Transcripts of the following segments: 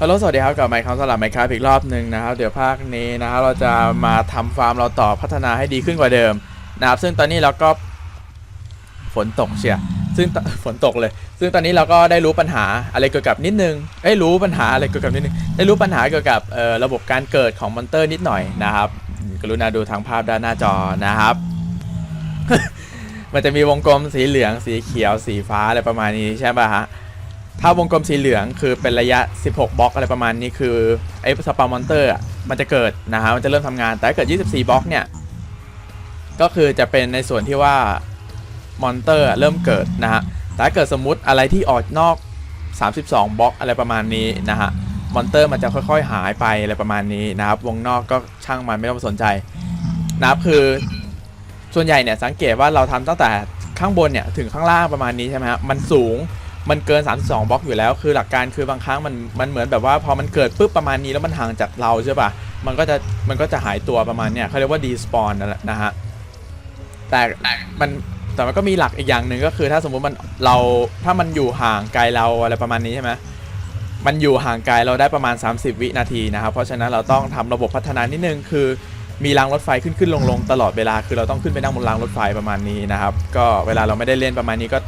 ฮัลโหลสวัสดีครับกลับมาอีกครั้งสำหรับไมค์ครับอีกรอบหนึ่งนะครับ เดี๋ยวภาคนี้นะครับเราจะมาทำฟาร์มเราต่อพัฒนาให้ดีขึ้นกว่าเดิมนะครับ ซึ่งตอนนี้เราก็ฝนตกเชียซึ่งฝนตกเลย ซึ่งตอนนี้เราก็ได้รู้ปัญหาอะไรเกี่ยวกับนิดนึงเอ้รู้ปัญหาอะไรเกี่ยวกับนิดนึงได้รู้ปัญหาเกี่ยวกับเอ่อระบบการเกิดของมอนเตอร์นิดหน่อยนะครับ กรุณาดูทางภาพด้านหน้าจอนะครับ มันจะมีวงกลมสีเหลืองสีเขียวสีฟ้าอะไรประมาณนี้ใช่ป่ะฮะ ถ้าวงกลมสีเหลืองคือเป็นระยะ 16 บล็อกอะไรประมาณนี้คือไอ้สปามอนเตอร์มันจะเกิดนะฮะมันจะเริ่มทำงาน แต่ถ้าเกิด 24 บล็อกเนี่ย ก็คือจะเป็นในส่วนที่ว่ามอนเตอร์เริ่มเกิดนะฮะแต่ถ้าเกิดสมมุติอะไรที่ออกนอก 32 บล็อกอะไรประมาณนี้นะฮะมอนเตอร์มันจะค่อยๆหายไปอะไรประมาณนี้นะครับ วงนอกก็ช่างมันไม่ต้องสนใจนะครับคือส่วนใหญ่เนี่ยสังเกตว่าเราทำตั้งแต่ข้างบนเนี่ยถึงข้างล่างประมาณนี้ใช่ไหมฮะมันสูง มันเกิน 32บล็อกอยู่แล้ว คือหลักการคือบางครั้งมันมันเหมือนแบบว่าพอมันเกิดปุ๊บประมาณนี้แล้วมันห่างจากเราใช่ป่ะมันก็จะมันก็จะหายตัวประมาณเนี้ยเขาเรียกว่า despawn นั่นแหละนะฮะแต่มันแต่มันก็มีหลักอีกอย่างหนึ่งก็คือถ้าสมมุติมันเราถ้ามันอยู่ห่างไกลเราอะไรประมาณนี้ใช่ไหมมันอยู่ห่างไกลเราได้ประมาณ 30 วินาทีนะครับ เพราะฉะนั้นเราต้องทำระบบพัฒนานิดนึงคือมีรางรถไฟขึ้นขึ้นลงลงตลอดเวลา คือเราต้องขึ้นไปนั่งบนรางรถไฟประมาณนี้นะครับ ก็เวลาเราไม่ได้เล่นประมาณนี้ก็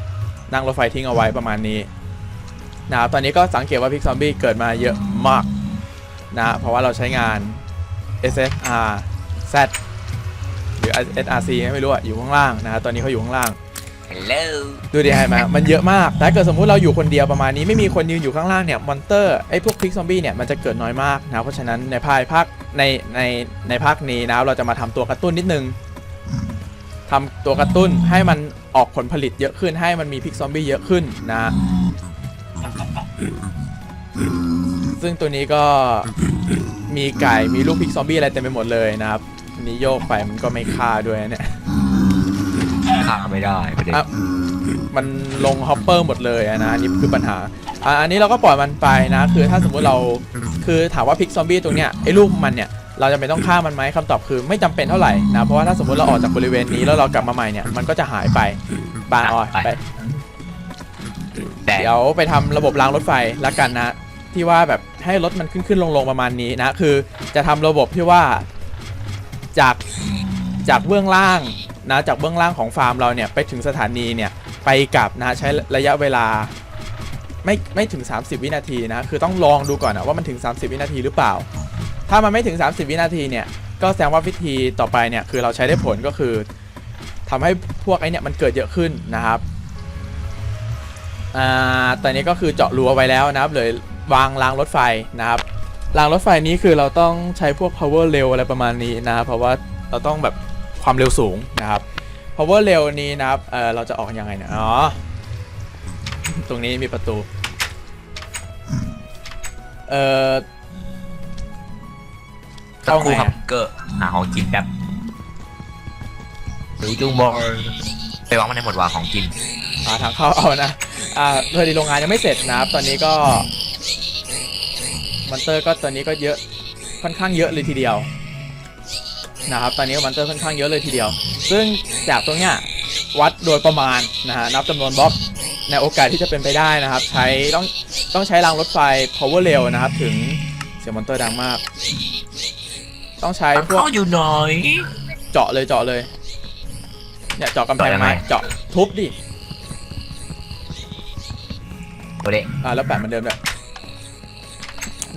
นั่งรถไฟทิ้งเอาไว้ประมาณนี้นะครับตอนนี้ก็สังเกตว่าพิกซอมบี้เกิดมาเยอะมากนะเพราะว่าเราใช้งาน SFR Z หรือ SRC ไม่รู้อะอยู่ข้างล่างนะครับตอนนี้เขาอยู่ข้างล่าง Hello ดูดิเห็นไหมมันเยอะมากแต่ถ้าเกิดสมมุติเราอยู่คนเดียวประมาณนี้ไม่มีคนยืนอยู่ข้างล่างเนี่ยมอนเตอร์ไอ้พวกพิกซอมบี้เนี่ยมันจะเกิดน้อยมากนะเพราะฉะนั้นในภายภาคในในในภาคนี้นะครับเราจะมาทำตัวกระตุ้นนิดนึงทำตัวกระตุ้นให้มัน ออกผลผลิตเยอะขึ้นให้มันมีพิกซอมบี้เยอะขึ้นนะ ซึ่งตัวนี้ก็มีไก่มีลูกพิกซอมบี้อะไรเต็มไปหมดเลยนะครับอันนี้โยกไปมันก็ไม่ฆ่าด้วยนะเนี่ยฆ่าไม่ได้ประเด็นอะมันลงฮอปเปอร์หมดเลยอะนะอันนี่คือปัญหาอะอันนี้เราก็ปล่อยมันไปนะ คือถ้าสมมุติเราคือถามว่าพิกซอมบี้ตรงเนี้ยไอ้ลูกมันเนี่ย เราจะเป็นต้องฆ่ามันไหมคำตอบคือไม่จำเป็นเท่าไหร่นะเพราะว่าถ้าสมมติเราออกจากบริเวณนี้แล้วเรากลับมาใหม่เนี่ยมันก็จะหายไปบานออยไปแต่เดี๋ยวไปทำระบบรางรถไฟละกันนะ ที่ว่าแบบให้รถมันขึ้นขึ้นลงลงประมาณนี้นะ คือจะทำระบบที่ว่าจากจากเบื้องล่างนะจากเบื้องล่างของฟาร์มเราเนี่ยไปถึงสถานีเนี่ยไปกลับนะใช้ระยะเวลาไม่ไม่ถึง 30 วินาทีนะคือต้องลองดูก่อนนะว่ามันถึง 30 วินาทีหรือเปล่า ถ้ามันไม่ถึง 30 วินาทีเนี่ย ก็แสดงว่าวิธีต่อไปเนี่ย คือเราใช้ได้ผลก็คือทำให้พวกไอเนี่ยมันเกิดเยอะขึ้นนะครับอ่าตอนนี้ก็คือเจาะรั้วไว้แล้วนะครับเลยวางรางรถไฟนะครับรางรถไฟนี้คือเราต้องใช้พวก power เร็วอะไรประมาณนี้นะครับเพราะว่าเราต้องแบบความเร็วสูงนะครับ power เร็วนี้นะครับเออเราจะออกยังไงเนี่ยอ๋อตรงนี้มีประตูเออ สักเข้าครู่ไงครับอะเกอร์หาของกินแป๊บหรือจุงบอลไปวางมันในหมดว่าของกินหาทางเข้าเอานะ อ่าเพื่อดีโรงงานยังไม่เสร็จนะครับ ตอนนี้ก็มอนเตอร์ก็ตอนนี้ก็เยอะค่อนข้างเยอะเลยทีเดียวนะครับ ตอนนี้มอนเตอร์ค่อนข้างเยอะเลยทีเดียว ซึ่งจากตรงเนี้ยวัดโดยประมาณนะฮะนับจำนวนบล็อกในโอกาสที่จะเป็นไปได้นะครับ ใช้ต้องต้องใช้รางรถไฟ power rail นะครับ ถึงเสียงมอนเตอร์ดังมาก ต้องใช้พวกเข้าอยู่หน่อย เจาะเลยเจาะเลยเนี่ยเจาะกำแพงเจาะยังไง ไม้เจาะทุบดิตัวเด็ก อ่าแล้วแปะเหมือนเดิมด้วย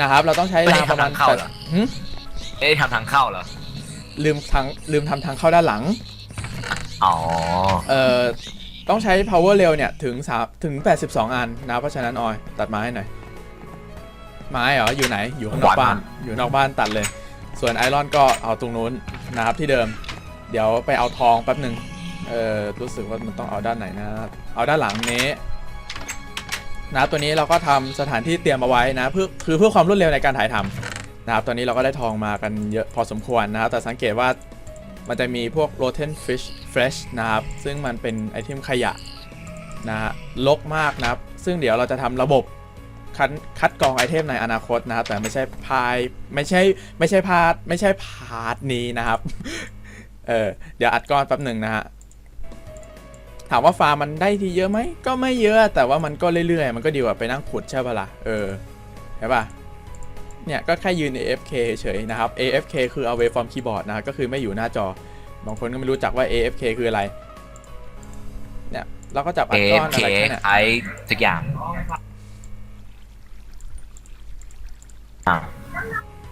นะครับ เราต้องใช้ไม่ได้รางประมาณทำทางเข้าเหรอ หึเอ๊ะทำทางเข้าเหรอ ลืมทางลืมทำทางเข้าด้านหลัง อ๋อ เอ่อ ต้องใช้ power rail เนี่ย ถึงสามถึง 82 อันนะ เพราะฉะนั้นออย ตัดไม้ให้หน่อย ไม้เหรอ อยู่ไหน อยู่ข้างนอกบ้าน อยู่นอกบ้านตัดเลย ส่วนไอรอนก็เอาตรงนู้นนะครับที่เดิม เดี๋ยวไปเอาทองแป๊บหนึ่งเอ่อรู้สึกว่ามันต้องเอาด้านไหนนะ เอาด้านหลังนี้นะตัวนี้เราก็ทำสถานที่เตรียมเอาไว้นะเพื่อคือเพื่อความรวดเร็วในการถ่ายทำนะครับตอนนี้เราก็ได้ทองมากันเยอะพอสมควรนะครับแต่สังเกตว่ามันจะมีพวก rotten fish fresh นะครับซึ่งมันเป็นไอเทมขยะนะฮะลกมากนะครับ ซึ่งเดี๋ยวเราจะทำระบบ คัดคัดกรองไอเทมในอนาคตนะครับ แต่ไม่ใช่พายไม่ใช่ไม่ใช่พาร์ทไม่ใช่พาร์ทนี้นะครับ เออเดี๋ยวอัดก้อนแป๊บหนึ่งนะฮะถามว่าฟาร์มมันได้ทีเยอะไหมก็ไม่เยอะแต่ว่ามันก็เรื่อยๆ มันก็ดีกว่าไปนั่งขุดใช่ปะล่ะเออใช่ปะเนี่ยก็แค่ยืน AFK เฉยๆนะครับ AFK คือ away from keyboard นะครับก็คือไม่อยู่หน้าจอบางคนก็ไม่รู้จักว่า AFK คืออะไร เนี่ยเราก็จับอัดก้อน AFK อะไรแค่เนี่ยไอ้สักอย่าง อ่า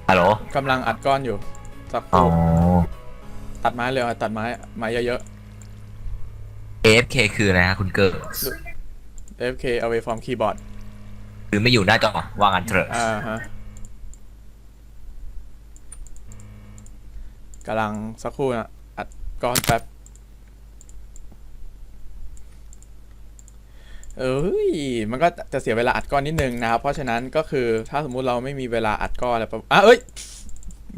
ฮัลโหลกำลังอัดก้อนอยู่สักคอ๋อ รู่ตัดไม้เลยอะตัดไม้ไม้เยอะ AFK คืออะไรฮะคุณเกิร์ๆ AFK away from keyboard คือไม่อยู่หน้าจอว่างันเถอะอ่าฮะกำลังสักครู่นะอัดก้อนแป๊บ เอ้ยมันก็จะเสียเวลาอัดก้อนนิดนึงนะครับ เพราะฉะนั้นก็คือถ้าสมมุติเราไม่มีเวลาอัดก้อนอะไรประอะเอ้ย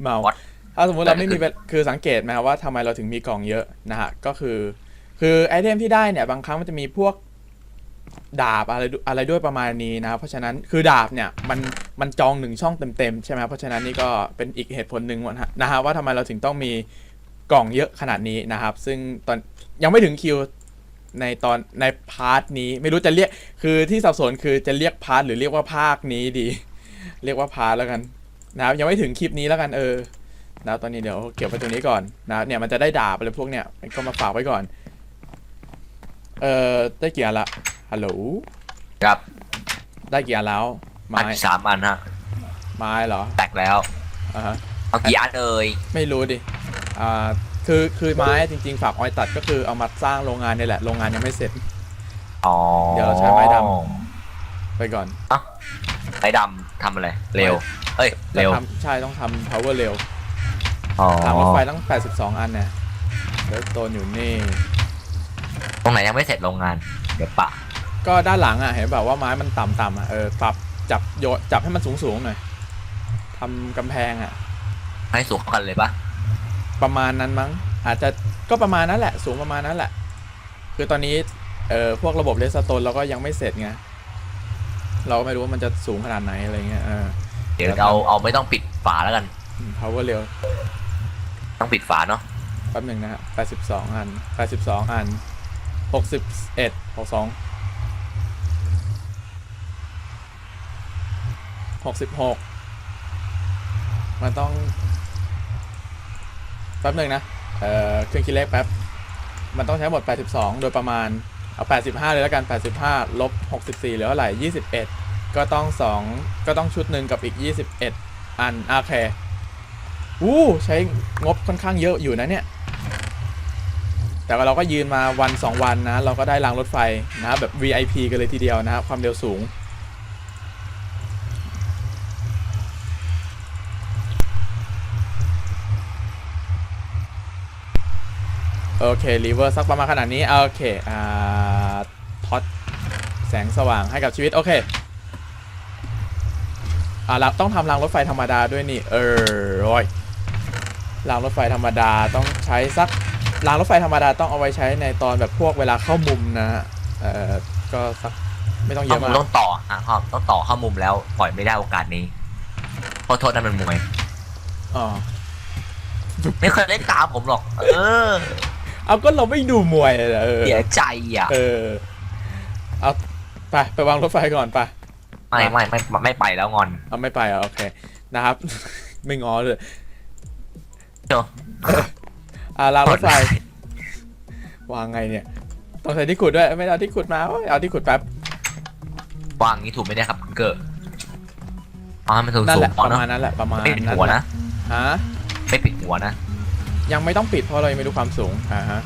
เมา What? ถ้าสมมุติเราไม่มีเวลคือสังเกตไหมครับว่าทำไมเราถึงมีกล่องเยอะนะฮะก็คือ คือไอเทมที่ได้เนี่ยบางครั้งมันจะมีพวกดาบอะไรดูอะไรด้วยประมาณนี้นะครับเพราะฉะนั้นคือดาบเนี่ยมันมันจองหนึ่งช่องเต็มๆใช่ไหมครับเพราะฉะนั้นนี่ก็เป็นอีกเหตุผลหนึ่งนะฮะนะฮะว่าทำไมเราถึงต้องมีกล่องเยอะขนาดนี้นะครับ ซึ่งตอนยังไม่ถึงคิว ในตอนในพาร์ทนี้ไม่รู้จะเรียกคือที่สับสนคือจะเรียกพาร์ทหรือเรียกว่าภาคนี้ดี เรียกว่าพาร์ทแล้วกันนะครับยังไม่ถึงคลิปนี้แล้วกันเออนะตอนนี้เดี๋ยวเก็บไว้ตรงนี้ก่อนนะครับเนี่ยมันจะได้ดาบอะไรพวกเนี่ยก็มาฝากไว้ก่อน เออได้กี่อันละฮัลโหลครับได้กี่อันแล้วอัไม้นสามอันฮะไม้เหรอแตกแล้วอ่าฮะเอากี่อันเอ่ยไม่รู้ดิอ่า คือคือไม้จริงๆ ฝากออยตัดก็คือเอามาสร้างโรงงานนี่แหละ โรงงานยังไม่เสร็จ อ๋อเดี๋ยวเราใช้ไม้ดำไปก่อนไม้ดำทำอะไร เร็ว เอ้ย เร็ว จะทำใช่ต้องทำ power เร็วอ๋อ ทางรถไฟตั้ง 82 อันเนี่ยเดโตนอยู่นี่ ตรงไหนยังไม่เสร็จโรงงาน เดี๋ยวปะ ก็ด้านหลังอะเห็นแบบว่าไม้มันต่ำๆอะเออปรับจับโยจับให้มันสูงๆหน่อยทำกำแพงอะ ให้สูงกันเลยปะ ประมาณนั้นมั้ง อาจจะก็ประมาณนั้นแหละ สูงประมาณนั้นแหละ คือตอนนี้เอ่อพวกระบบเลสโตนเราก็ยังไม่เสร็จไงเราก็ไม่รู้ว่ามันจะสูงขนาดไหนอะไรเงี้ยเออเดี๋ยวเอาเอาไม่ต้องปิดฝาแล้วกัน power เร็วต้องปิดฝาเนาะแป๊บหนึ่งนะฮะ82 อัน 82 อัน 61 62 66 มันต้อง แป๊บหนึ่งนะ เอ่อ เครื่องคิดเลขแป๊บ มันต้องใช้หมด 82 โดยประมาณ เอา 85 เลยแล้วกัน 85 ลบ 64เหลือเท่าไหร่ 21 ก็ต้อง 2 ก็ต้องชุดหนึ่งกับอีก 21 อัน โอเคอู้ใช้งบค่อนข้างเยอะอยู่นะเนี่ย แต่ว่าเราก็ยืนมาวัน 2 วันนะ เราก็ได้รางรถไฟนะแบบ VIP กันเลยทีเดียวนะครับ ความเร็วสูง โอเครีเวอร์สักประมาณขนาดนี้โอเคอ่าท็อตแสงสว่างให้กับชีวิต โอเคอ่าเราต้องทำรางรถไฟธรรมดาด้วยนี่ เออโอ้ยรางรถไฟธรรมดาต้องใช้สักรางรถไฟธรรมดาต้องเอาไว้ใช้ในตอนแบบพวกเวลาเข้ามุมนะฮะเอ่อก็สักไม่ต้องเยต้องอะมากต้องต่ออะครับต้องต่อเข้ามุมแล้วปล่อยไม่ได้โอกาสนี้ขอโทษนั่นมันมวยอ๋อไม่เคยเล่นตามผมหรอก เออ เอาก็เราไม่ดูมวยเลยเออเสียใจอะ เออ เอาไปไปวางรถไฟก่อนไปไม่ไม่ไม่ไม่ไม่ไปแล้วงอน เอาไม่ไปอะโอเค นะครับ ไม่ง้อเลยเดี๋ยวอ่ารางรถไฟวางไงเนี่ย ต้องใช้ที่ขุดด้วย ไม่ได้เอาที่ขุดมาโอ้ยเอาที่ขุดแป๊บวางนี้ถูกไม่ได้ครับคุณเกิร์อ๋อให้มันสูงนั่นสูแหงละพอประเนาะมาณนั้นแหละประมาณไม่ปิดนั้นหัวแหละนะฮะไม่ปิดหัวนะ ยังไม่ต้องปิดเพราะเรายังไม่รู้ความสูงอ่าฮะ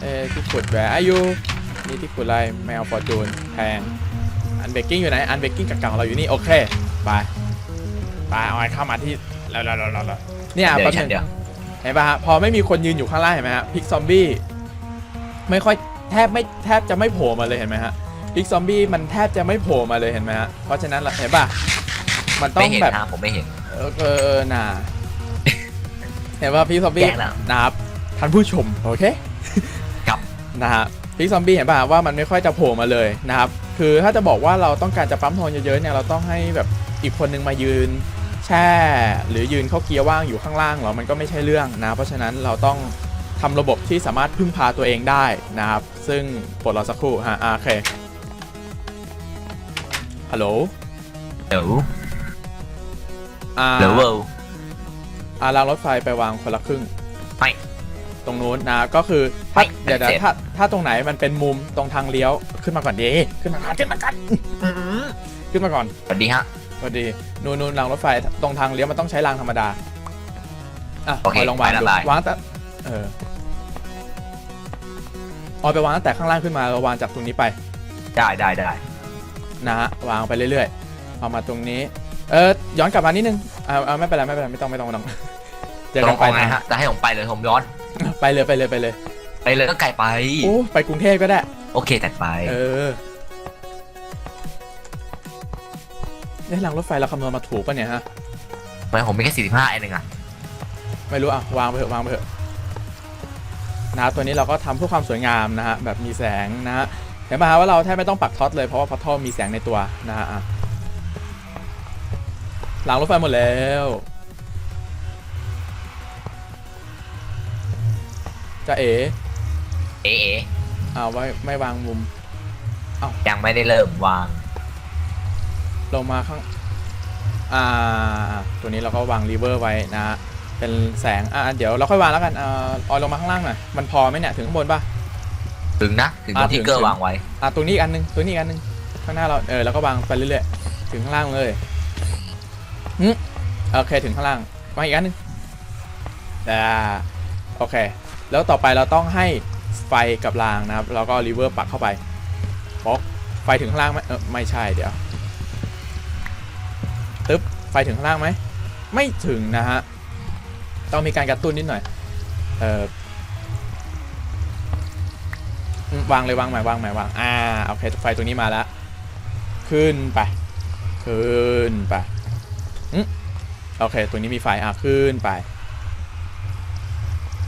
เอ้ที่ขุดแหวะอายุนี่ที่ขุดอะไรแมวฟอร์จูนแพงอันเบกกิ้งอยู่ไหนอันเบกกิ้งกับเก่าเราอยู่นี่โอเคไปไปเอาไอ้เข้ามาที่แล้วแล้วแล้วแล้วเนี่ยเดี๋ยวแป๊บฉันึนงเดี๋ยวเห็นป่ะฮะพอไม่มีคนยืนอยู่ข้างล่างเห็นไหมฮะพิกซอมบี้ไม่ค่อยแทบไม่แทบจะไม่โผล่มาเลยเห็นไหมฮะพิกซอมบี้มันแทบจะไม่โผล่มาเลยเห็นไหมฮะเพราะฉะนั้นเราเห็นป่ะมันต้อไม่งเห็นแบบนะผมไม่เห็นเออเออเออน่า เห็นว่าพี่ซอมบี้แย่แล้ว นะครับท่านผู้ชมโอเคครับ นะฮะพี่ซอมบี้เห็นป่ะว่ามันไม่ค่อยจะโผล่มาเลยนะครับ คือถ้าจะบอกว่าเราต้องการจะปั๊มทองเยอะๆเนี่ยเราต้องให้แบบอีกคนนึงมายืน แช่ หรือยืนเข้าเกียร์ว่างอยู่ข้างล่างเหรอมันก็ไม่ใช่เรื่องนะ เพราะฉะนั้นเราต้องทำระบบที่สามารถพึ่งพาตัวเองได้นะครับ ซึ่งปลดเราสักครู่ฮะอ่าโอเคฮัลโหลเดี๋ยวอ่าหรือเวิลด์ อ่ารางรถไฟไปวางคนละครึ่งไม่ ตรงนู้นนะก็คือถ้าไม่เดี๋ยวไม่เสร็นะจถ้าถ้าตรงไหนมันเป็นมุมตรงทางเลี้ยวขึ้นมาก่อนดีขึ้นมาก่อนขึ้นมาก่อนขึ้นมาก่อนสวัสดีฮะ พอดีนูนนูนรางรถไฟตรงทางเลี้ยวมันต้องใช้รางธรรมดาอะโอเคออยลองวางไปละดูไปวางแต่เออออยไปวางตั้งแต่ข้างล่างขึ้นมาเราวางจากตรงนี้ไป ได้ได้ได้นะฮะวางไปเรื่อยๆเอามาตรงนี้ เออย้อนกลับมานิดนึง เอาเอาไม่เป็นไรไม่เป็นไรไม่ต้องไม่ต้องไม่ต้องเจอตกัรนงไปไปไงนะฮะจะให้ผมไปเลยผมย้อน ไปเลยไปเลยไปเลยไปเลยก็ไกลไป โอ้ไปกรุงเทพก็ได้ โอเคจัดไปเออเนี่ยรางรถไฟเราคำนวณมาถูกปะเนี่ยฮะ ทำไมผมมีแค่สี่สิบห้าเองอะไม่รู้อะวางไปเถอะวางไปเถอะนะครับตัวนี้เราก็ทำเพื่อความสวยงามนะฮะแบบมีแสงนะฮะเห็นไหมฮะว่าเราแทบไม่ต้องปักท็อตเลยเพราะว่าพัททอมีแสงในตัวนะฮะอะ หลังรถไฟหมดแล้ว จะเอ๋เอ๋เอ๋เอาไว้ไม่วางมุม ยังไม่ได้เริ่มวาง ลงมาข้าง อ่า ตัวนี้เราก็วางรีเวอร์ไว้นะฮะเป็นแสง อะเดี๋ยวเราค่อยวางแล้วกันอ่าออยลงมาข้างล่างหน่อย มันพอไหมเนี่ย ถึงข้างบนปะถึงนะ ถึงตรอะงที่ถึงเกอถึร์ง วางไว้ อะตัวนี้อีกอันนึง ตัวนี้อีกอันนึง ข้างหน้าเรา เออ แล้วก็วางไปเรื่อยๆ ถึงข้างล่างเลย โอเคถึงข้างล่างวาอีกอันนึงอ่าโอเค แล้วต่อไปเราต้องให้ไฟกับรางนะครับ แล้วก็รีเวอร์ปักเข้าไปป๊อกไฟถึงข้างล่างไหมเออไม่ใช่เดี๋ยวตึ๊บไฟถึงข้างล่างไหม ไม่ถึงนะฮะ ต้องมีการกระตุ้นนิดหน่อย เออวางเลยวางใหม่วางใหม่วาง อ่าโอเคไฟตัวนี้มาแล้ว ขึ้นไป ขึ้นไป โอเคตัวนี้มีไฟอะขึ้นไป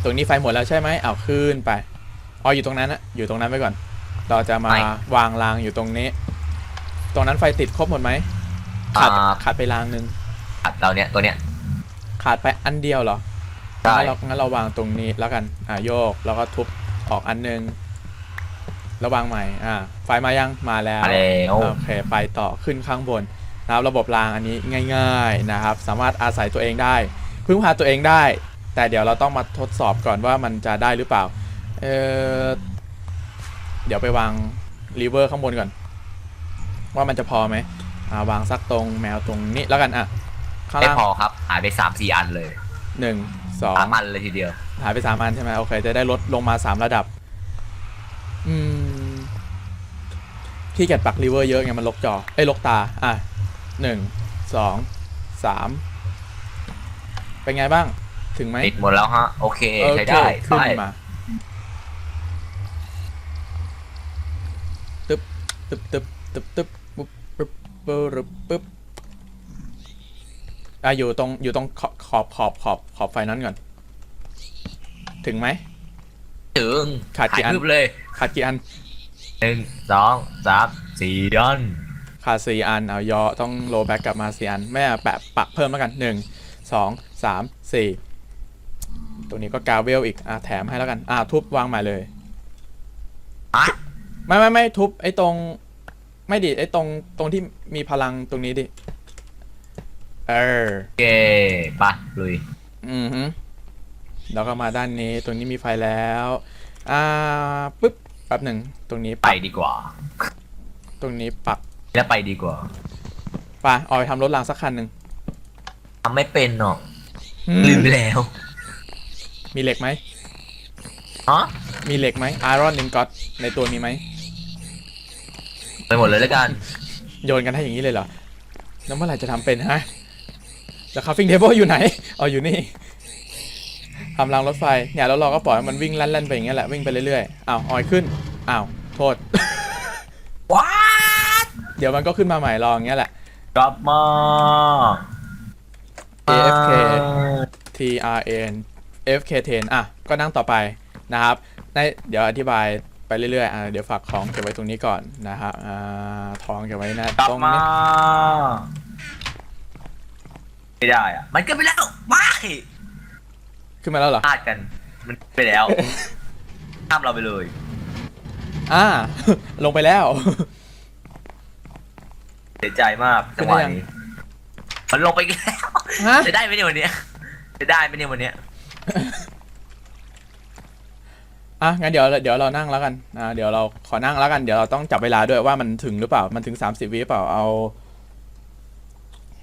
ตรงนี้ไฟหมดแล้วใช่ไหมเอาขึ้นไปอ๋ออยู่ตรงนั้นนะอยู่ตรงนั้นไปก่อน เราจะมาไม่วางรางอยู่ตรงนี้ ตรงนั้นไฟติดครบหมดไหมขาดอ่า ขาดไปรางหนึ่งอัดเราเนี่ยตัวเนี้ย ขาดไปอันเดียวเหรอใช่ งั้นเรางั้นเราวางตรงนี้แล้วกันอ่าโยกแล้วก็ทุบออกอันหนึงแล้ววางใหม่อ่าไฟมายังมาแล้ว มาแล้วโอเคไปต่อขึ้นข้างบน นะครับระบบรางอันนี้ง่าย ๆนะครับ สามารถอาศัยตัวเองได้ พึ่งพาตัวเองได้ แต่เดี๋ยวเราต้องมาทดสอบก่อนว่ามันจะได้หรือเปล่าเออเดี๋ยวไปวางรีเวอร์ข้างบนก่อน ว่ามันจะพอไหมอ่าวางสักตรงแมวตรงนี้แล้วกันอะข้างไม่ล่างพอครับ หายไปสามสี่อันเลยหนึ่งสอง สามอันเลยทีเดียว หายไปสามอันใช่ไหมโอเค จะได้ลดลงมาสามระดับ อืมพี่เกียจปักรีเวอร์เยอะไงมันลกจอ เอ้ยลกตา อะ หนึ่งสองสามเป็นไงบ้าง ถึงไหมติดหมดแล้วฮะ โอเคโอใช้เคได้ขึ้นไปมาตึ๊บตึ๊บตึ๊บตึ๊บตึ๊บปุ๊บปุ๊บปุ๊บปุ๊บอะอยู่ตรงอยู่ตรงขอบขอบขอบขอบขอบไฟนั้นก่อน ถึงไหม ถึงขาดกี่อันหยพึบเลยขาดกี่อันหนึ่งสองสามสี่อัน ขาดสี่อันเอาย่อต้องโลแบ็กกลับมาสี่อันไม่เอาแปะปะเพิ่มแล้วกันหนึ่งสองสามสี่ตัวนี้ก็กาเวลอีกอะแถมให้แล้วกันอะทุบวางใหม่เลยอะไม่ไม่ไม่ทุบไอ้ตรง ไม่ดิไอ้ตรงตรงที่มีพลังตรงนี้ดิ เออโอเคไปะลุย อือฮึแล้วก็มาด้านนี้ตรงนี้มีไฟแล้ว อ่าปึ๊บแป๊บหนึ่งตรงนี้ไปปักดีกว่า ตรงนี้ปัก แล้วไปดีกว่าไปออยทำรถรางสักคันหนึ่งทำไม่เป็นหรอกอืลืมมไปแล้วมีเหล็กไหมฮะมีเหล็กไหมไอรอนลินกอตในตัวมีไหมไปหมดเลยแล้วกัน โยนกันให้อย่างนี้เลยเหรอ แล้วเมื่อไหร่จะทำเป็นฮะ แล้วคาฟิงเทเบิลอยู่ไหน เอาอยู่นี่ทำรางรถไฟ เนี่ยแล้วเราก็ปล่อยให้มันวิ่งแล่นๆไปอย่างเงี้ยแหละ วิ่งไปเรื่อยๆ อ้าวออยขึ้น อ้าว โทษ ว้า เดี๋ยวมันก็ขึ้นมาใหม่รออย่างเงี้ยแหละ กลับมา AFK T R N F K 10 อะ ก็นั่งต่อไปนะครับ ในเดี๋ยวอธิบายไปเรื่อยๆอะเดี๋ยวฝากของเก็บไว้ตรงนี้ก่อนนะครับอ่าทองเก็บไว้นะกลับตรงมา นี้ไม่ได้อะมันก็ไปแล้วว้ายขึ้นมาแล้วเหรอ พลาดกัน มันไปแล้ว ข้ามเราไปเลย อ่า ลงไปแล้ว เสียใจมากขึ้จันงหได้วะยังนี้มันลงไปอีกแล้วฮะ จะได้ไหมเนี่ยวันเนี้ยจะได้ไหมเนี่ยวันเนี้ยอะงั้นเดี๋ยวเดี๋ยวเรานั่งแล้วกันอ่าเดี๋ยวเราขอนั่งแล้วกันเดี๋ยวเราต้องจับเวลาด้วยว่ามันถึงหรือเปล่ามันถึง30วิหรือเปล่าเอา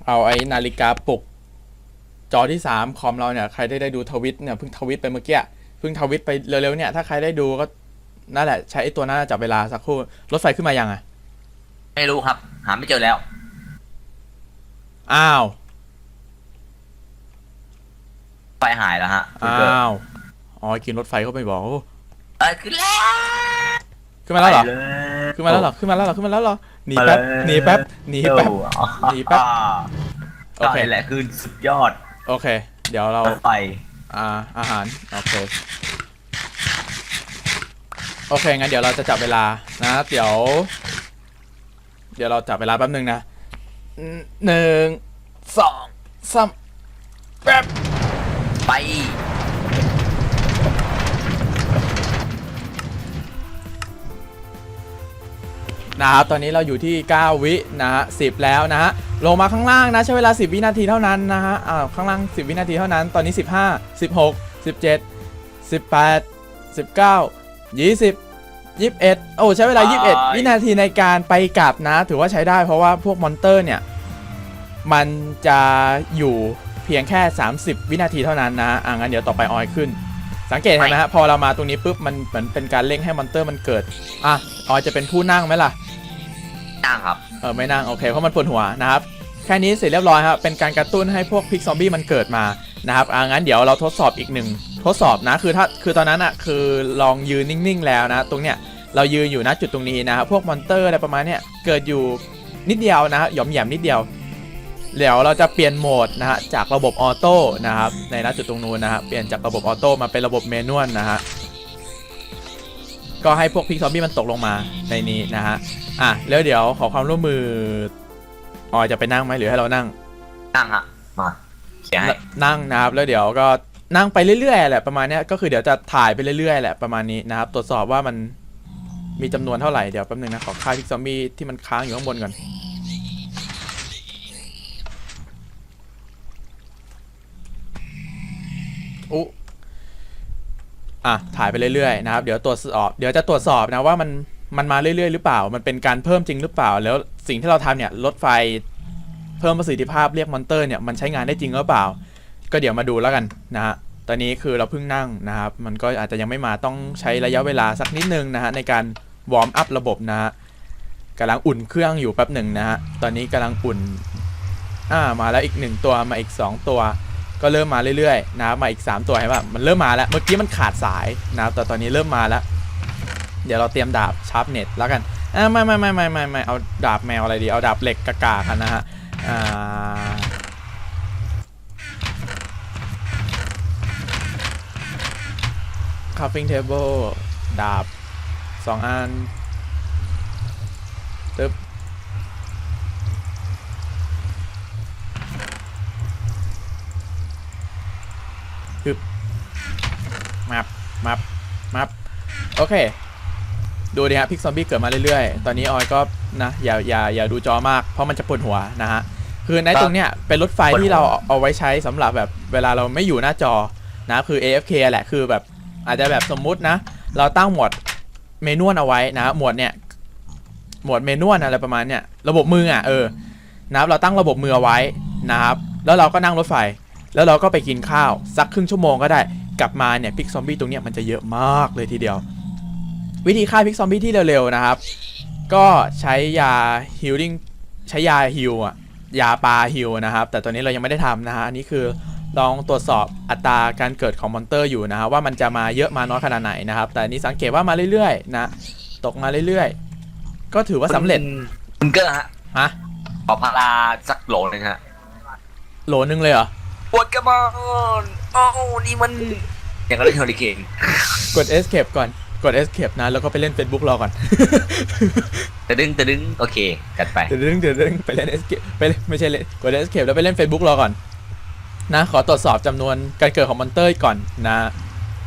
เอาไอ้นาฬิกาปลุก จอที่สามคอมเราเนี่ยใครได้ได้ดูทวิตเนี่ยเพิ่งทวิตไปเมื่อกี้เพิ่งทวิตไปเร็วๆเนี่ยถ้าใครได้ดูก็นั่นแหละ ใช้ไอ้ตัวนั้นจับเวลาสักครู่รถไฟขึ้นมายังอะไม่รู้ครับ หาไม่เจอแล้ว อ้าวไฟหายแล้วฮะคุณเกิดอ้าวอ๋อกินรถไฟเข้าไปบอกโอ้เอ้ยขึ้นแล้วขึ้นมาแล้วเหรอไปยขึ้นมาแล้วเหรอ ขึ้นมาแล้วเหรอ ขึ้นมาแล้วเหรอ หนีแป๊บ หนีแป๊บ หนีแป๊บ หนีแป๊บ โอเคนี่แหละคือสุดยอดโอเค เดี๋ยวเรารถไฟอ่า อาหาร โอเค โอเค งั้นเดี๋ยวเราจะจับเวลานะ เดี๋ยว เดี๋ยวเราจับเวลาแป๊บหนึ่งนะหนึ่งสองสามแป๊บไป นะครับตอนนี้เราอยู่ที่ 9 วินะฮะ10แล้วนะฮะลงมาข้างล่างนะใช้เวลา 10 วินาทีเท่านั้นนะฮะอ่าข้างล่าง 10 วินาทีเท่านั้น ตอนนี้ 15 16 17 18 19 20 21โอ้ใช้เวลา 21 วินาทีในการไปกลับนะ ถือว่าใช้ได้เพราะว่าพวกมอนเตอร์เนี่ย มันจะอยู่เพียงแค่ 30 วินาทีเท่านั้นนะอ่างั้นเดี๋ยวต่อไปออยขึ้น สังเกตเห็นไหมฮะพอเรามาตรงนี้ปุ๊บมันเหมือนเป็นการเร่งให้มอนเตอร์มันเกิดอะออยจะเป็นผู้นั่งไหมล่ะนั่งครับเออไม่นั่งโอเคเพราะมันปวดหัวนะครับแค่นี้เสร็จเรียบร้อยครับเป็นการกระตุ้นให้พวกพิกซอมบี้มันเกิดมา นะครับอ่างั้นเดี๋ยวเราทดสอบอีกหนึ่งทดสอบนะคือถ้าคือตอนนั้นอะคือลองยืนนิ่งๆแล้วนะ ตรงเนี้ยเรายืนอยู่นะจุดตรงนี้นะครับพวกมอนเตอร์อะไรประมาณเนี้ยเกิดอยู่นิดเดียวนะฮะหย่อมแหยมนิดเดียวเดี๋ยวเราจะเปลี่ยนโหมดนะฮะจากระบบออโต้นะครับในณจุดตรงนู้นนะฮะเปลี่ยนจากระบบออโต้มาเป็นระบบเมนวลนะฮะก็ให้พวกพิกซอมบี้มันตกลงมาในนี้นะฮะอะแล้วเดี๋ยวขอความร่วมมือออจะไปนั่งไหมหรือให้เรานั่งนั่งฮะมา นั่งนะครับแล้วเดี๋ยวก็นั่งไปเรื่อยๆแหละประมาณนี้ก็คือเดี๋ยวจะถ่ายไปเรื่อยๆแหละประมาณนี้นะครับ ตรวจสอบว่ามันมีจำนวนเท่าไหร่เดี๋ยวแป๊บนึงนะขอค่าพิกซอมบี้ที่มันค้างอยู่ข้างบนก่อนอุ๊อะถ่ายไปเรื่อยๆนะครับ เดี๋ยวตรวจสอบ เดี๋ยวจะตรวจสอบนะว่ามันมันมาเรื่อยๆ หรือเปล่า มันเป็นการเพิ่มจริงหรือเปล่า แล้วสิ่งที่เราทำเนี่ยรถไฟ พิ่มประสิทธิภาพเรียกมอนเตอร์เนี่ยมันใช้งานได้จริงหรือเปล่า ก็เดี๋ยวมาดูแล้วกันนะฮะตอนนี้คือเราเพิ่งนั่งนะครับ มันก็อาจจะยังไม่มาต้องใช้ระยะเวลาสักนิดนึงนะฮะในการวอร์มอัพระบบนะฮะกำลังอุ่นเครื่องอยู่แป๊บหนึ่งนะฮะตอนนี้กำลังอุ่นอ่ามาแล้วอีกหนึ่งตัวมาอีก 2 ตัว ก็เริ่มมาเรื่อยๆนะมาอีก 3 ตัวเห็นป่ะมันเริ่มมาแล้วเมื่อกี้มันขาดสายนะแต่ตอนนี้เริ่มมาแล้ว เดี๋ยวเราเตรียมดาบชาร์ปเน็ตแล้วกันอ่าไม่ไม่ไม่ไม่ไม่ไม่เอาดาบแมวอะไรดีเอาดาบเหล็กกากากันนะฮะ อ่า cupping table ดาบสองอันตึ๊บตึ๊บมับมับมับโอเค ดูดิฮะพิกซอมบี้เกิดมาเรื่อยๆ ตอนนี้ออยก็นะอย่าอย่าอย่าดูจอมากเพราะมันจะปวดหัวนะฮะ คือในตรงเนี้ยเป็นรถไฟที่เราเอาไว้ใช้สำหรับแบบเวลาเราไม่อยู่หน้าจอนะคือ AFK แหละคือแบบอาจจะแบบสมมุตินะ เราตั้งหมวดเมนูเอาไว้นะหมวดเนี่ยหมวดเมนูอะไรประมาณเนี้ยระบบมืออะเออนะครับเราตั้งระบบมือเอาไว้นะครับ แล้วเราก็นั่งรถไฟ แล้วเราก็ไปกินข้าว สักครึ่งชั่วโมงก็ได้กลับมาเนี่ยพิกซอมบี้ตรงเนี้ยมันจะเยอะมากเลยทีเดียว วิธีฆ่าพิกซอมบี้ที่เร็วๆนะครับ ก็ใช้ยาฮิลลิ่งใช้ยาฮิลอะ ยาปลาฮิลนะครับ แต่ตัวนี้เรายังไม่ได้ทำนะฮะอันนี้คือลองตรวจสอบอัตราการเกิดของมอนเตอร์อยู่นะฮะว่ามันจะมาเยอะมาน้อยขนาดไหนนะครับ แต่อันนี้สังเกตว่ามาเรื่อยๆนะตกมาเรื่อยๆ ก็ถือว่าสำเร็จคุณเกอร์ฮะฮะขอพาราสักโหลหนึงฮะโหลนึงเลยเหรอ ปวดกระบาลโอ้นี่มัน อย่างกับเล่นเฮอริเคนกด escape ก่อน กด escape นะ แล้วก็ไปเล่น Facebook รอก่อนแต่ดึงแต่ดึงโอเคกันไป เดี๋ยวเรื่องเดี๋ยวเรื่องไปเล่น escape ไปเล่นไม่ใช่เล่นกด escape แล้วไปเล่น Facebook รอก่อน นะ ขอตรวจสอบจำนวนการเกิดของมอนเตอร์ก่อนนะ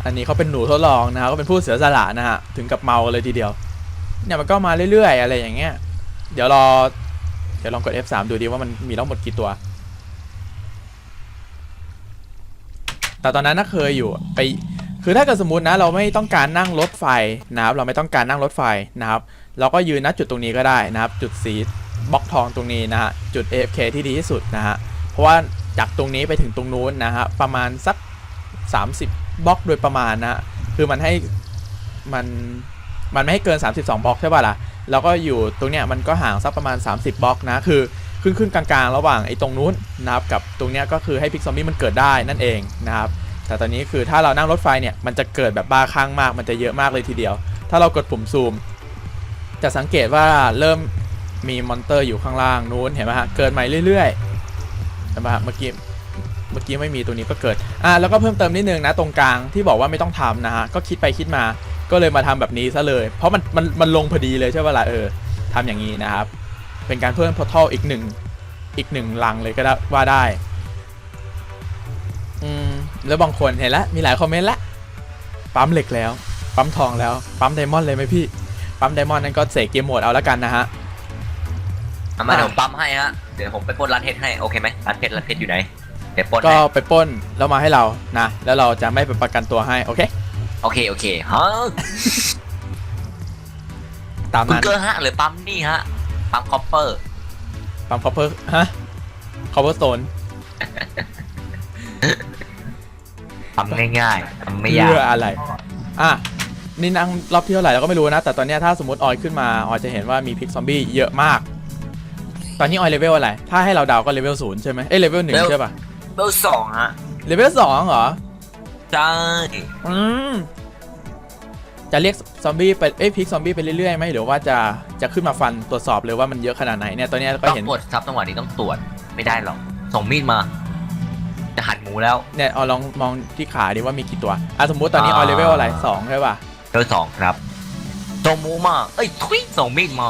อันนี้เขาเป็นหนูทดลองนะฮะก็เป็นผู้เสียสละนะฮะ ถึงกับเมาเลยทีเดียว เนี่ยมันก็มาเรื่อยๆ อะไรอย่างเงี้ย เดี๋ยวรอ เดี๋ยวลองกด F3 ดูดีว่ามันมีทั้งหมดกี่ตัว แต่ตอนนั้นน่ะเคยอยู่ไป คือถ้าเกิดสมมตินะเราไม่ต้องการนั่งรถไฟนะครับ เราไม่ต้องการนั่งรถไฟนะครับ เราก็ยืนณจุดตรงนี้ก็ได้นะครับ จุดสีบล็อกทองตรงนี้นะฮะจุด AFK ที่ดีที่สุดนะฮะเพราะว่าจากตรงนี้ไปถึงตรงนู้นนะฮะประมาณสัก 30บล็อกโดยประมาณนะคือมันให้มันมันไม่ให้เกิน 32บล็อกใช่ป่ะล่ะแล้วก็อยู่ตรงเนี้ยมันก็ห่างสักประมาณ 30บล็อกนะคือขึ้นขึ้นกลางๆ ระหว่างไอ้ตรงนู้นนะครับกับตรงเนี้ยก็คือให้พิกซอมบี้มันเกิดได้นั่นเองนะครับ แต่ตอนนี้คือถ้าเรานั่งรถไฟเนี่ยมันจะเกิดแบบบ้าคลั่งมาก มันจะเยอะมากเลยทีเดียว ถ้าเรากดปุ่มซูม จะสังเกตว่าเริ่มมีมอนเตอร์อยู่ข้างล่างนู้นเห็นไหมฮะเกิดใหม่เรื่อยๆเห็นไหมฮะเมื่อกี้เมื่อกี้ไม่มีตัวนี้ก็เกิดอ่าแล้วก็เพิ่มเติมนิดนึงนะตรงกลางที่บอกว่าไม่ต้องทำนะฮะก็คิดไปคิดมาก็เลยมาทำแบบนี้ซะเลย เพราะมันมันมันลงพอดีเลยใช่ป่ะล่ะเออทำอย่างนี้นะครับ เป็นการเพิ่มพอร์ทัลอีกหนึ่งอีกหนึ่งลังเลยก็ได้ว่าได้ แล้วบางคนเห็นแล้วมีหลายคอมเมนต์ละปั๊มเหล็กแล้ว ปั๊มทองแล้ว ปั๊มไดมอนด์เลยไหมพี่ ปั๊มไดมอนด์นั่นก็เสกเกมโหมดเอาแล้วกันนะฮะเอามาเดี๋ยวผมปั๊มให้ฮะ เดี๋ยวผมไปปล้นร้านเพชรให้โอเคไหมร้านเพชรร้านเพชรอยู่ไหน เดี๋ยวปล้นก็ให้ไปปล้นแล้วมาให้เรานะ แล้วเราจะไม่ไปประกันตัวให้โอเค โอเคโอเคฮะตามคุณนั้นเกอร์ฮะหรือปั๊มนี่ฮะ ปั๊มคอปเปอร์ ปั๊มคอปเปอร์ฮะคอปเปอร์สโตน ปั๊มง่ายๆทำไม่ยากเพื่ออะไร อะ นี่นั่งรอบที่เท่าไหร่เราก็ไม่รู้นะ แต่ตอนเนี้ยถ้าสมมติออยขึ้นมาออยจะเห็นว่ามีพิกซอมบี้เยอะมาก ตอนนี้ออยเลเวลอะไร ถ้าให้เราเดาก็เลเวลศูนย์ใช่ไหมเอ้ยเลเวลหนึ่งใช่ป่ะเบลสองฮะ เลเวลสองเหรอ ใช่ อืม จะเรียกซอมบี้ไป เอ้ยพิกซอมบี้ไปเรื่อยๆไหมหรือว่าจะจะขึ้นมาฟันตรวจสอบเลยว่ามันเยอะขนาดไหนเนี่ย ตอนเนี้ยก็ต้องเห็นตรวจครับจังหวะนี้ต้องตรวจ ไม่ได้หรอก ส่งมีดมา จะหั่นหมูแล้ว เนี่ยเอาลองมองที่ขาดิว่ามีกี่ตัวอะสมมุติตอนนี้ออยเลเวลอะไรสองใช่ป่ะเบลสองครับส่งหมูมาเอ้ยทุยส่งมีดมา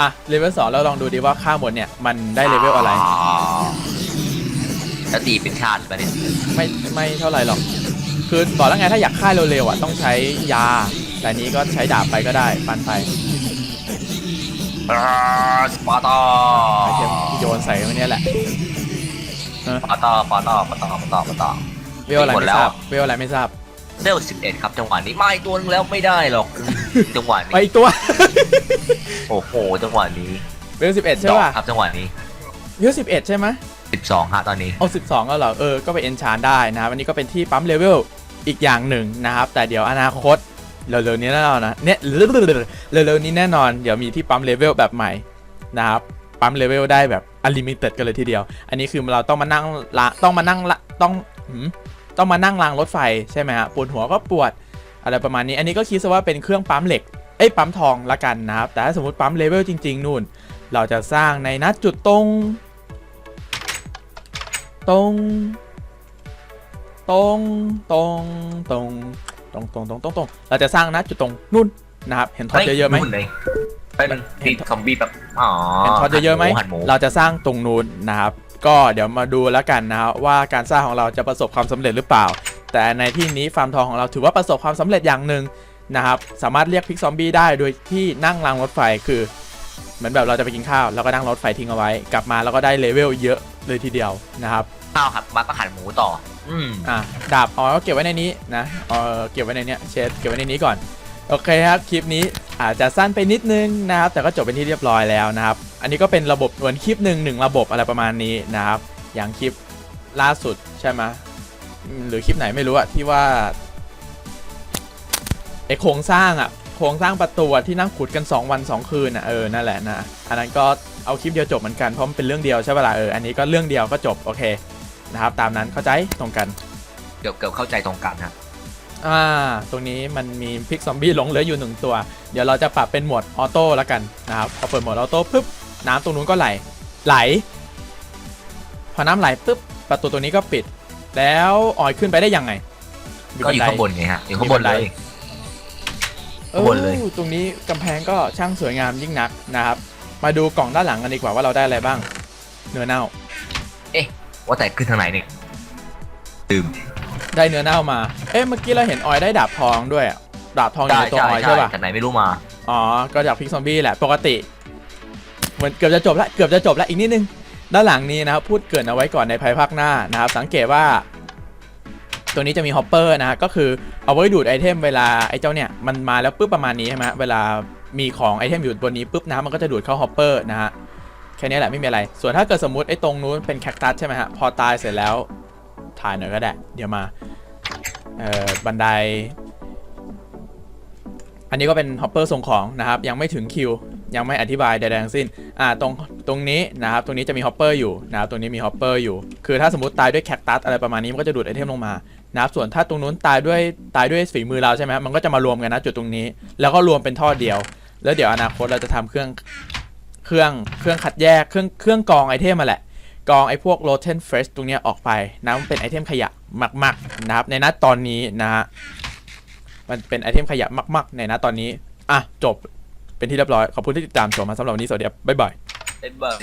อะเลเวลสองแล้วลองดูดิว่าข้างบนเนี่ยมันได้เลเวลอะไร แล้วตีเป็นชาติไปเนี่ยไม่ไม่เท่าไหร่หรอก คือบอกแล้วไงถ้าอยากฆ่าเร็วๆอะต้องใช้ยา แต่อันนี้ก็ใช้ดาบไปก็ได้ฟันไปสปาร์ตาไอเทมที่โยนใส่ไว้เนี่ยแหละส ปาร์ตาสปาร์ตาสปาร์ตาสปาร์ตาสปาร์ตาเวลอะไรหมดไม่แล้วทราบเวลอะไรไม่ทราบเร็วสิบเอ็ดครับจังหวะนี้ไม่ตัวนึงแล้วไม่ได้หรอกจังหวะไปนี้อีกตัว โอ้โหจังหวะนี้เวลสิบเอ็ดใช่ดอกป่ะครับจังหวะนี้เวลสิบเอ็ดใช่ไหมสิบสองฮะตอนนี้เอาสิบสองแล้วเหรอเออก็ไปเอนชานได้นะครับอันนี้ก็เป็นที่ปั๊มเลเวลอีกอย่างหนึ่งนะครับ แต่เดี๋ยวอนาคตเร็วๆนี้แน่นอนนะเนี่ยเร็วๆนี้แน่นอน เดี๋ยวมีที่ปั๊มเลเวลแบบใหม่นะครับปั๊มเลเวลได้แบบ อลิมิเต็ดกันเลยทีเดียว อันนี้คือเราต้องมานั่งละต้องมานั่งละต้องต้องมานั่งรางรถไฟใช่ไหมฮะปวดหัวก็ปวดอะไรประมาณนี้ อันนี้ก็คิดซะว่าเป็นเครื่องปั๊มเหล็กไอ้ปั๊มทองละกันนะครับ แต่ถ้าสมมติปั๊มเลเวลจริง ๆนู่น เราจะสร้างในนัดจุดตรง ตรง ตรงตรงตรงตรงตรงตรงตรงเราจะสร้างนัดจุดตรงนู่นนะครับ เห็นท็อปเยอะๆไหม นู่นเลยเป็นตีซอมบี้แบบอ๋อเห็นท็อตเยอะๆไหม หั่นหมูเราจะสร้างตรงนู้นนะครับ ก็เดี๋ยวมาดูแล้วกันนะครับว่าการสร้างของเราจะประสบความสำเร็จหรือเปล่า แต่ในที่นี้ฟาร์มทองของเราถือว่าประสบความสำเร็จอย่างหนึ่งนะครับ สามารถเรียกพิกซอมบี้ได้โดยที่นั่งรางรถไฟคือ เหมือนแบบเราจะไปกินข้าวแล้วก็นั่งรถไฟทิ้งเอาไว้ กลับมาแล้วก็ได้เลเวลเยอะเลยทีเดียวนะครับข้าวครับมาก็หั่นหมูต่อ อืม อะดาบอ๋อเก็บไว้ในนี้นะเออเก็บไว้ในเนี้ยเชดเก็บไว้ในนี้ก่อน โอเคครับ คลิปนี้อาจจะสั้นไปนิดนึงนะครับ แต่ก็จบเป็นที่เรียบร้อยแล้วนะครับ อันนี้ก็เป็นระบบเหมือนคลิปหนึ่งหนึ่งระบบอะไรประมาณนี้นะครับ อย่างคลิปล่าสุดใช่ไหมหรือคลิปไหนไม่รู้อะที่ว่าไอโครงสร้างอะโครงสร้างประตูที่นั่งขุดกัน 2 วัน 2 คืนอะเออนั่นแหละนะอันนั้นก็เอาคลิปเดียวจบเหมือนกันเพราะมันเป็นเรื่องเดียวใช่ปะล่ะเอออันนี้ก็เรื่องเดียวก็จบโอเคนะครับ ตามนั้นเข้าใจตรงกัน เกือบเกือบเข้าใจตรงกันฮะ อ่า ตรงนี้มันมีพิกซอมบี้หลงเหลืออยู่หนึ่งตัว เดี๋ยวเราจะปรับเป็นโหมดออโต้แล้วกันนะครับ พอเปิดโหมดออโต้ปุ๊บน้ำตรงนู้นก็ไหล ไหล พอน้ำไหลปุ๊บประตูตัวนี้ก็ปิด แล้วออยขึ้นไปได้ยังไงมีก็อยู่บัไดข้างบนไงฮะอยู่ข้างบนเลยเออข้างบนเลยตรงนี้กำแพงก็ช่างสวยงามยิ่งนักนะครับ มาดูกล่องด้านหลังกันดีกว่าว่าเราได้อะไรบ้าง เนื้อเน่าว่าแต่ขึ้นทางไหนเนี่ยตื่ม ได้เนื้อเน่ามา เอ๊ะเมื่อกี้เราเห็นออยได้ดาบทองด้วยอะดาบทองอยู่ในตัวออยใช่ป่ะ จากไหนไม่รู้มา อ๋อ ก็จากพิกซอมบี้แหละ ปกติ เหมือนเกือบจะจบแล้วเกือบจะจบแล้วอีกนิดนึง ด้านหลังนี้นะครับ พูดเกรินเอาไว้ก่อนในภายภาคหน้านะครับ สังเกตว่า ตัวนี้จะมีฮอปเปอร์นะฮะก็คือเอาไว้ดูดไอเทมเวลาไอเจ้าเนี่ยมันมาแล้วปุ๊บประมาณนี้ใช่ไหมเวลามีของไอเทมอยู่บนนี้ปุ๊บนะมันก็จะดูดเข้าฮอปเปอร์นะฮะ แค่นี้แหละไม่มีอะไร ส่วนถ้าเกิดสมมติไอตรงนู้นเป็นแคคตัสใช่ไหมฮะ พอตายเสร็จแล้ว ถ่ายหน่อยก็ได้ เดี๋ยวมา เอ่อ บันได อันนี้ก็เป็นฮอปเปอร์ส่งของนะครับ ยังไม่ถึงคิว ยังไม่อธิบายใดๆทั้งสิ้น อ่า ตรง ตรงนี้นะครับ ตรงนี้จะมีฮอปเปอร์อยู่นะครับ ตรงนี้มีฮอปเปอร์อยู่ คือถ้าสมมติตายด้วยแคคตัสอะไรประมาณนี้ มันก็จะดูดไอเทมลงมานะครับ ส่วนถ้าตรงนู้นตายด้วย ตายด้วยฝีมือเราใช่ไหมมันก็จะมารวมกันนะจุดตรงนี้ แล้วก็รวมเป็นท่อเดียว แล้วเดี๋ยวอนาคตเราจะทำเครื่อง เครื่อง เครื่องคัดแยก เครื่อง เครื่องกรองไอเทมมาแหละ กองไอ้พวก rotten fresh ตรงเนี้ยออกไปนะมันเป็นไอเทมขยะมากๆนะครับในนัดตอนนี้นะฮะมันเป็นไอเทมขยะมากๆ ในนัดตอนนี้ อะ จบเป็นที่เรียบร้อย ขอบคุณที่ติดตามชมมาสำหรับวันนี้ สวัสดีครับบ๊ายบาย บ๊ายบาย